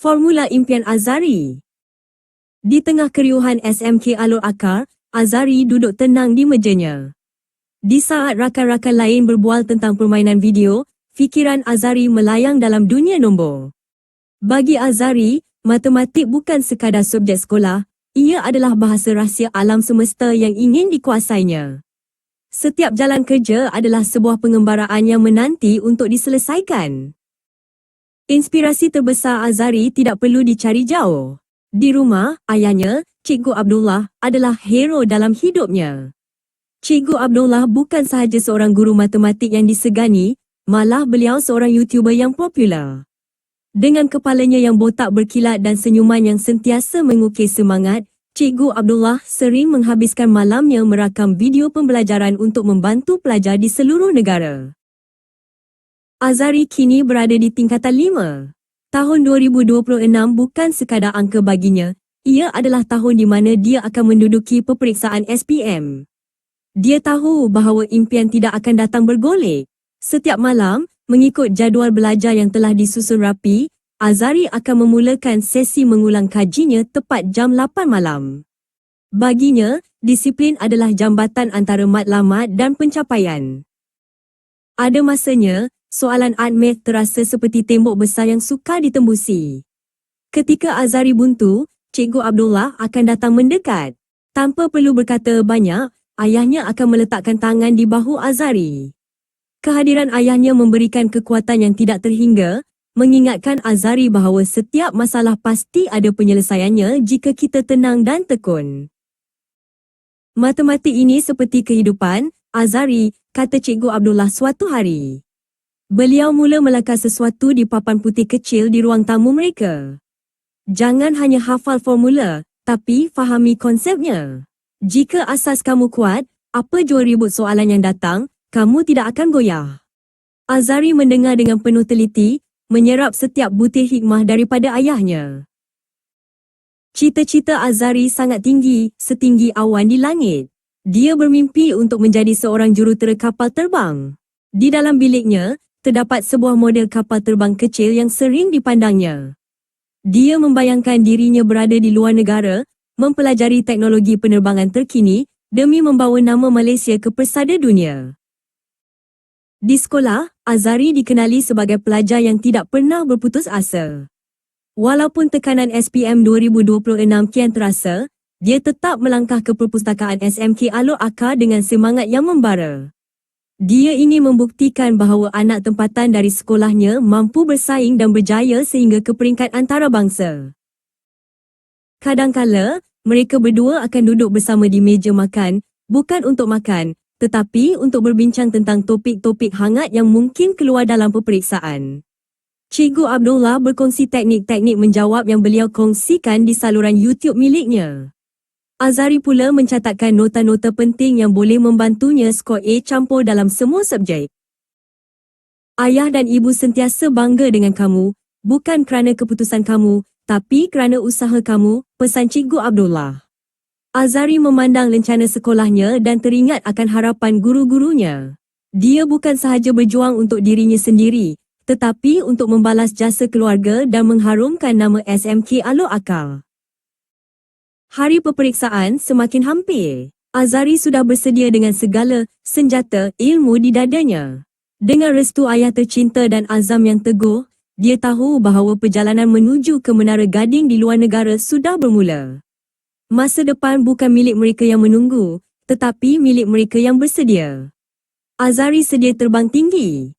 Formula Impian Azari Di tengah keriuhan SMK Alur Akar, Azari duduk tenang di mejanya. Di saat rakan-rakan lain berbual tentang permainan video, fikiran Azari melayang dalam dunia nombor. Bagi Azari, matematik bukan sekadar subjek sekolah, ia adalah bahasa rahsia alam semesta yang ingin dikuasainya. Setiap jalan kerja adalah sebuah pengembaraan yang menanti untuk diselesaikan. Inspirasi terbesar Azari tidak perlu dicari jauh. Di rumah, ayahnya, Cikgu Abdullah, adalah hero dalam hidupnya. Cikgu Abdullah bukan sahaja seorang guru matematik yang disegani, malah beliau seorang YouTuber yang popular. Dengan kepalanya yang botak berkilat dan senyuman yang sentiasa mengukir semangat, Cikgu Abdullah sering menghabiskan malamnya merakam video pembelajaran untuk membantu pelajar di seluruh negara. Azari kini berada di tingkatan 5. Tahun 2026 bukan sekadar angka baginya, ia adalah tahun di mana dia akan menduduki peperiksaan SPM. Dia tahu bahawa impian tidak akan datang bergolek. Setiap malam, mengikut jadual belajar yang telah disusun rapi, Azari akan memulakan sesi mengulang kajinya tepat jam 8 malam. Baginya, disiplin adalah jambatan antara matlamat dan pencapaian. Ada masanya, soalan math terasa seperti tembok besar yang sukar ditembusi. Ketika Azari buntu, Cikgu Abdullah akan datang mendekat. Tanpa perlu berkata banyak, ayahnya akan meletakkan tangan di bahu Azari. Kehadiran ayahnya memberikan kekuatan yang tidak terhingga, mengingatkan Azari bahawa setiap masalah pasti ada penyelesaiannya jika kita tenang dan tekun. Matematik ini seperti kehidupan, Azari, kata Cikgu Abdullah suatu hari. Beliau mula melakar sesuatu di papan putih kecil di ruang tamu mereka. Jangan hanya hafal formula, tapi fahami konsepnya. Jika asas kamu kuat, apa jua ribut soalan yang datang, kamu tidak akan goyah. Azari mendengar dengan penuh teliti, menyerap setiap butir hikmah daripada ayahnya. Cita-cita Azari sangat tinggi, setinggi awan di langit. Dia bermimpi untuk menjadi seorang jurutera kapal terbang. Di dalam biliknya, terdapat sebuah model kapal terbang kecil yang sering dipandangnya. Dia membayangkan dirinya berada di luar negara, mempelajari teknologi penerbangan terkini demi membawa nama Malaysia ke persada dunia. Di sekolah, Azari dikenali sebagai pelajar yang tidak pernah berputus asa. Walaupun tekanan SPM 2026 kian terasa, dia tetap melangkah ke perpustakaan SMK Alor Akar dengan semangat yang membara. Dia ingin membuktikan bahawa anak tempatan dari sekolahnya mampu bersaing dan berjaya sehingga ke peringkat antarabangsa. Kadangkala, mereka berdua akan duduk bersama di meja makan, bukan untuk makan, tetapi untuk berbincang tentang topik-topik hangat yang mungkin keluar dalam peperiksaan. Cikgu Abdullah berkongsi teknik-teknik menjawab yang beliau kongsikan di saluran YouTube miliknya. Azari pula mencatatkan nota-nota penting yang boleh membantunya skor A campur dalam semua subjek. Ayah dan ibu sentiasa bangga dengan kamu, bukan kerana keputusan kamu, tapi kerana usaha kamu, pesan Cikgu Abdullah. Azari memandang lencana sekolahnya dan teringat akan harapan guru-gurunya. Dia bukan sahaja berjuang untuk dirinya sendiri, tetapi untuk membalas jasa keluarga dan mengharumkan nama SMK Alor Akal. Hari peperiksaan semakin hampir. Azari sudah bersedia dengan segala senjata ilmu di dadanya. Dengan restu ayah tercinta dan azam yang teguh, dia tahu bahawa perjalanan menuju ke Menara Gading di luar negara sudah bermula. Masa depan bukan milik mereka yang menunggu, tetapi milik mereka yang bersedia. Azari sedia terbang tinggi.